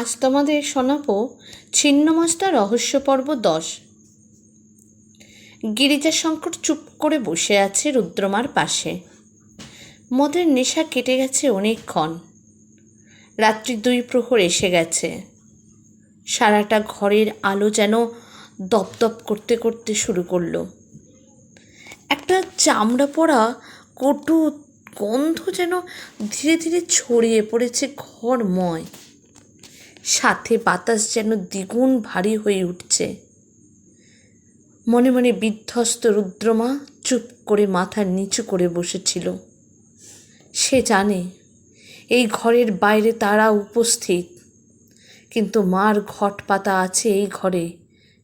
আজ তোমাদের শোনাবো ছিন্নমস্তা রহস্য পর্ব দশ গিরিজাশঙ্কর চুপ করে বসে আছে রুদ্রমার পাশে। মদের নেশা কেটে গেছে অনেকক্ষণ। রাত্রি দুই প্রহর এসে গেছে। সারাটা ঘরের আলো যেন দপদপ করতে করতে শুরু করল। একটা চামড়া পড়া কটু গন্ধ যেন ধীরে ধীরে ছড়িয়ে পড়েছে ঘরময়। সাথে বাতাস যেন দ্বিগুণ ভারী হয়ে উঠছে। মনে মনে বিধ্বস্ত রুদ্রমা চুপ করে মাথা নিচু করে বসেছিল। সে জানে, এই ঘরের বাইরে তারা উপস্থিত। কিন্তু মার ঘট পাতা আছে এই ঘরে,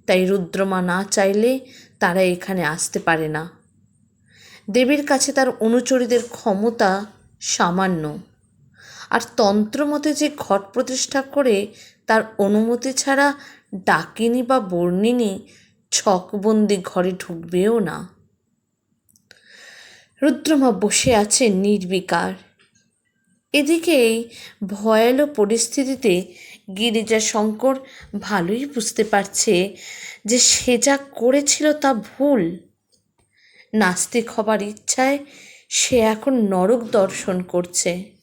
তাই রুদ্রমা না চাইলে তারা এখানে আসতে পারে না। দেবীর কাছে তার অনুচরীদের ক্ষমতা সামান্য। আর তন্ত্রমতে যে ঘট প্রতিষ্ঠা করে, তার অনুমতি ছাড়া ডাকিনি বা বর্ণিনী ছকবন্দি ঘরে ঢুকবেও না। রুদ্রমা বসে আছে নির্বিকার। এদিকে এই ভয়ালো পরিস্থিতিতে গিরিজা শঙ্কর ভালোই বুঝতে পারছে যে সে যা করেছিল তা ভুল। নাস্তিক হবার ইচ্ছায় সে এখন নরক দর্শন করছে।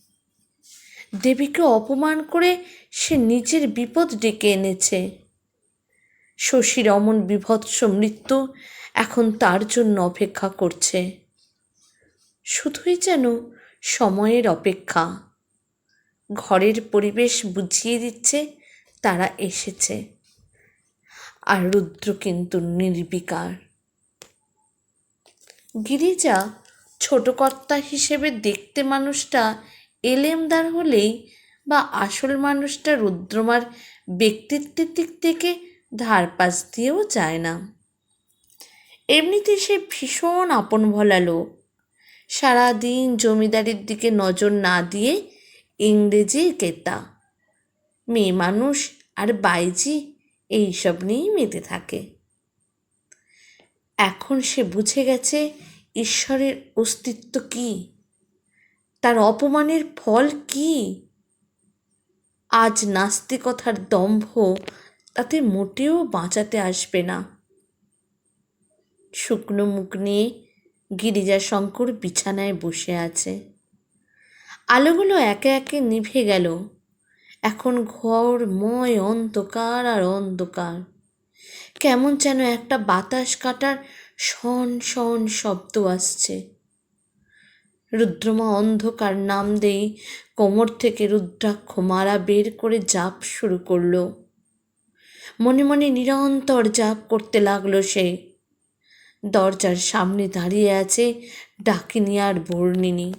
দেবীকে অপমান করে সে নিজের বিপদ ডেকে এনেছে। শশীর অমন বিভৎস মৃত্যু এখন তার জন্য অপেক্ষা করছে। শুধুই যেন সময়ের অপেক্ষা। ঘরের পরিবেশ বুঝিয়ে দিচ্ছে তারা এসেছে। আর রুদ্র কিন্তু নির্বিকার। গিরিজা ছোট কর্তা হিসেবে দেখতে মানুষটা এলেমদার হলেই বা আসল মানুষটা রুদ্রমার ব্যক্তিত্বের দিক থেকে ধারপাশ দিয়েও যায় না। এমনিতে সে ভীষণ আপন ভোলা লোক। সারাদিন জমিদারির দিকে নজর না দিয়ে ইংরেজি কেতা। মেয়ে মানুষ আর বাইজি এইসব নিয়েই মেতে থাকে। এখন সে বুঝে গেছে ঈশ্বরের অস্তিত্ব কি। তার অপমানের ফল কি? আজ নাস্তিকতার দম্ভ তাতে মোটেও বাঁচাতে আসবে না। শুকনো মুখ নিয়ে গিরিজা শঙ্কর বিছানায় বসে আছে। আলোগুলো একে একে নিভে গেল। এখন ঘরময় অন্ধকার আর অন্ধকার। কেমন যেন একটা বাতাস কাটার শন শন শব্দ আসছে। রুদ্রমা অন্ধকার নাম দেই, কোমর থেকে রুদ্রাক্ষ মারা বের করে জাপ শুরু করল। মনে মনে নিরন্তর জাপ করতে লাগল সে। দরজার সামনে দাঁড়িয়ে আছে ডাকিনী আর বর্ণিনী।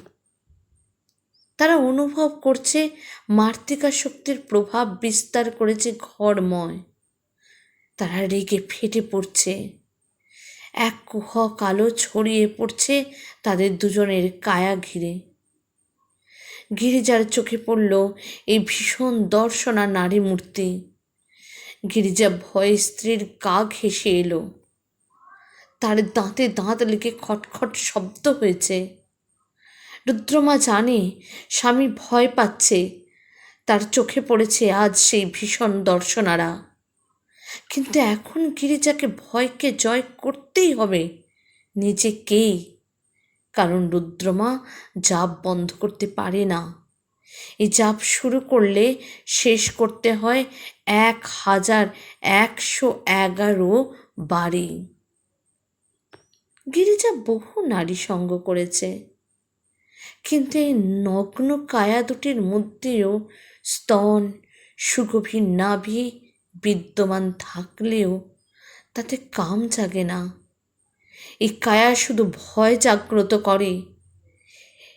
তারা অনুভব করছে মার্তিকা শক্তির প্রভাব বিস্তার করেছে ঘরময়। তারা রেগে ফেটে পড়ছে। এক কুহ কালো ছড়িয়ে পড়ছে তাদের দুজনের কায়া ঘিরে। গিরিজার চোখে পড়ল এই ভীষণ দর্শনা নারী মূর্তি। গিরিজা ভয়ে স্ত্রীর গা ঘেসে এলো। তার দাঁতে দাঁত লেগে খটখট শব্দ হয়েছে। রুদ্রমা জানে স্বামী ভয় পাচ্ছে, তার চোখে পড়েছে আজ সেই ভীষণ দর্শনারা। কিন্তু এখন গিরিজাকে ভয়কে জয় করতেই হবে। নিজেকেই। কারণ রুদ্রমা জাপ বন্ধ করতে পারে না। এই জাপ শুরু করলে শেষ করতে হয় এক হাজার একশো এগারো বারে গিরিজা বহু নারী সঙ্গ করেছে। কিন্তু এই নগ্ন কায়া দুটির মধ্যেও স্তন, সুগভীর নাভি বিদ্যমান থাকলেও তাতে কাম জাগে না। এই কায়া শুধু ভয় জাগ্রত করে।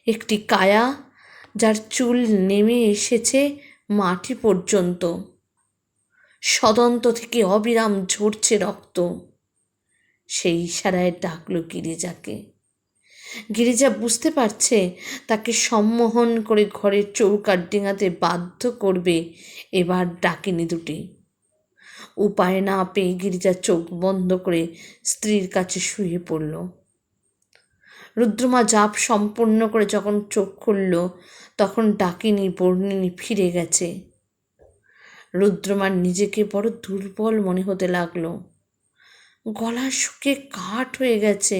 একটি কায়া যার চুল নেমে এসেছে মাটি পর্যন্ত। সদন্ত থেকে অবিরাম ঝরছে রক্ত। সেই ইশারায় ডাকলো গিরিজাকে। গিরিজা বুঝতে পারছে তাকে সম্মোহন করে ঘরের চৌকার ডিঙাতে বাধ্য করবে এবার ডাকিনি দুটি। উপায় না পেয়ে গিরিজা চোখ বন্ধ করে স্ত্রীর কাছে শুয়ে পড়ল। রুদ্রমা জাপ সম্পূর্ণ করে যখন চোখ খুলল, তখন ডাকিনি বর্ণিনী ফিরে গেছে। রুদ্রমার নিজেকে বড় দুর্বল মনে হতে লাগল। গলা শুকে কাঠ হয়ে গেছে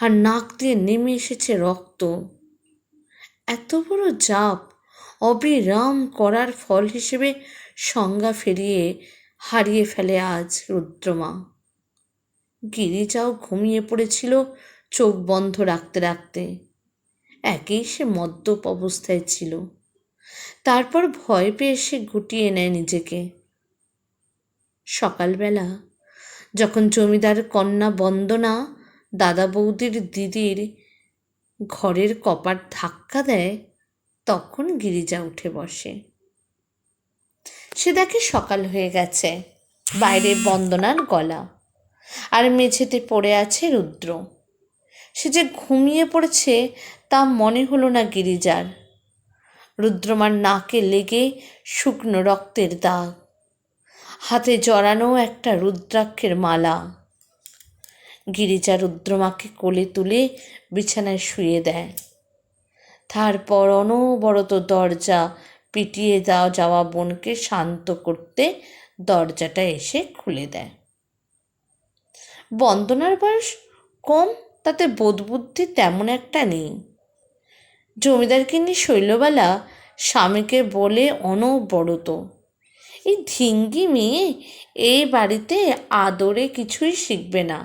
আর নাক দিয়ে নেমে এসেছে রক্ত। এত বড় জাপ অবিরাম করার ফল হিসেবে সংজ্ঞা ফিরিয়ে হারিয়ে ফেলে আজ রুদ্রমা। গিরিজাও ঘুমিয়ে পড়েছিল চোখ বন্ধ রাখতে রাখতে। একেই সে মদ্যপ অবস্থায় ছিল। তারপর ভয় পেয়ে সে গুটিয়ে নেয় নিজেকে। সকালবেলা যখন জমিদার কন্যা বন্দনা দাদা বৌদির দিদির ঘরের কপাট ধাক্কা দেয়, তখন গিরিজা উঠে বসে। সে দেখে সকাল হয়ে গেছে। বাইরে বন্দনার গলা। আর মেঝেতে পড়ে আছে রুদ্র। সে যে ঘুমিয়ে পড়েছে, তা মনে হলো না গিরিজার। রুদ্রমার নাকে লেগে শুকনো রক্তের দাগ। হাতে জড়ানো একটা রুদ্রাক্ষের মালা। গিরিজা রুদ্রমাকে কোলে তুলে বিছানায় শুয়ে দেয়। তারপর অনবরত দরজা পিটিয়ে দেওয়া যাওয়া বোনকে শান্ত করতে দরজাটা এসে খুলে দেয়। বন্দনার বয়স কম, তাতে বোধবুদ্ধি তেমন একটা নেই। জমিদার কিনি শৈলবালা স্বামীকে বলে অনবরত, এই ধিঙ্গি মেয়ে এই বাড়িতে আদরে কিছুই শিখবে না।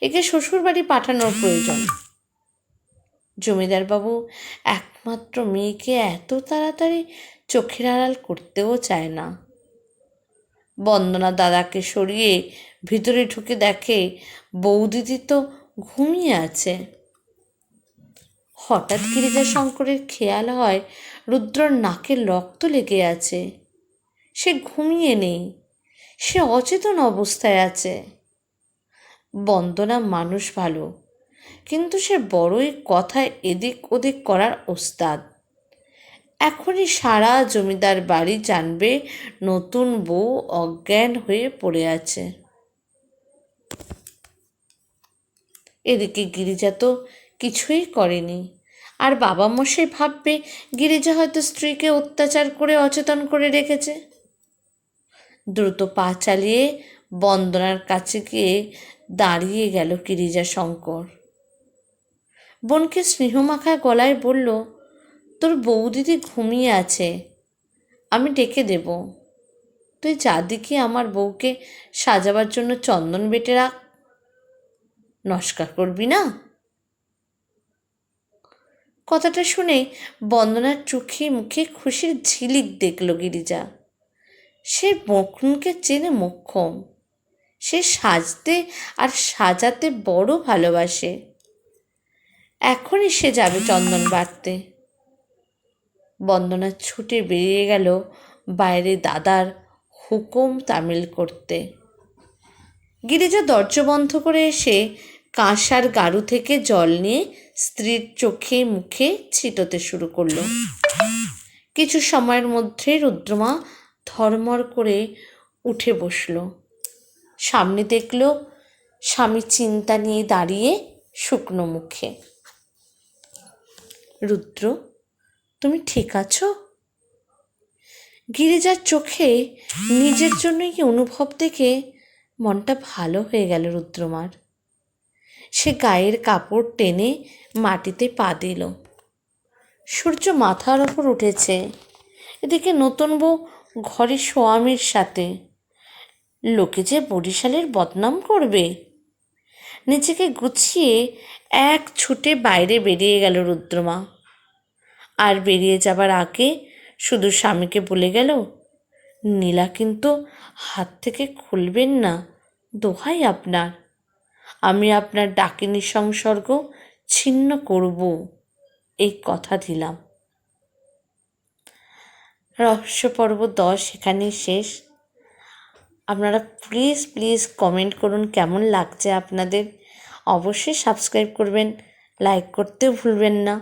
একে শ্বশুর বাড়ি পাঠানোর প্রয়োজন। জমিদারবাবু, একমাত্র মেয়েকে এত তাড়াতাড়ি চোখের আড়াল করতেও চায় না। বন্দনা দাদাকে সরিয়ে ভিতরে ঢুকে দেখে বৌদিদি তো ঘুমিয়ে আছে। হঠাৎ গিরিজা শঙ্করের খেয়াল হয় রুদ্রর নাকে রক্ত লেগে আছে। সে ঘুমিয়ে নেই, সে অচেতন অবস্থায় আছে। বন্দনা মানুষ ভালো কিন্তু সে বড়ই কথায় এদিক ওদিক করার ওস্তাদ। এখনই সারা জমিদার বাড়ি জানবে নতুন বউ অজ্ঞান হয়ে পড়ে আছে। এদিকে গিরিজা তো কিছুই করেনি। আর বাবা মশাই ভাববে গিরিজা হয়তো স্ত্রীকে অত্যাচার করে অচেতন করে রেখেছে। দ্রুত পা চালিয়ে বন্দনার কাছে গিয়ে দাঁড়িয়ে গেল গিরিজা শঙ্কর। বোনকে স্নেহমাখা গলায় বলল, তোর বৌদিদি ঘুমিয়ে আছে, আমি ডেকে দেব। তুই চারদিকে আমার বউকে সাজাবার জন্য চন্দন বেটে রাখ। নস্কার করবি না? কথাটা শুনে বন্দনার চোখে মুখে খুশির ঝিলিক দেখল গিরিজা। সে মক্ষণকে চেনে মক্ষম। সে সাজতে আর সাজাতে বড় ভালোবাসে। এখনই সে যাবে চন্দন বাড়তে। বন্দনা ছুটে বেরিয়ে গেল বাইরে দাদার হুকুম তামিল করতে। গিরিজা দরজা বন্ধ করে এসে কাঁসার গাড়ু থেকে জল নিয়ে স্ত্রীর চোখে মুখে ছিটোতে শুরু করল। কিছু সময়ের মধ্যে রুদ্রমা ধর্মর করে উঠে বসল। সামনে দেখল স্বামী চিন্তা নিয়ে দাঁড়িয়ে শুকনো মুখে। রুদ্র, তুমি ঠিক আছো? গিরিজার চোখে নিজের জন্যই কি অনুভব দেখে মনটা ভালো হয়ে গেল রুদ্রমার। সে গায়ের কাপড় টেনে মাটিতে পা দিল। সূর্য মাথার ওপর উঠেছে। এদিকে নতুন বউ ঘরে সোয়ামীর সাথে। লোকে যে বরিশালের বদনাম করবে। নিজেকে গুছিয়ে এক ছুটে বাইরে বেরিয়ে গেল রুদ্রমা। আর বেরিয়ে যাবার আগে শুধু স্বামীকে বলে গেল, নীলা কিন্তু হাত থেকে খুলবেন না, দোহাই আপনার। আমি আপনার ডাকিনী সংসর্গ ছিন্ন করব। এই কথা দিলাম। রহস্য পর্ব দশ এখানেই শেষ। আপনারা প্লিজ প্লিজ কমেন্ট করুন কেমন লাগছে আপনাদের। অবশ্যই সাবস্ক্রাইব করবেন, লাইক করতেও ভুলবেন না।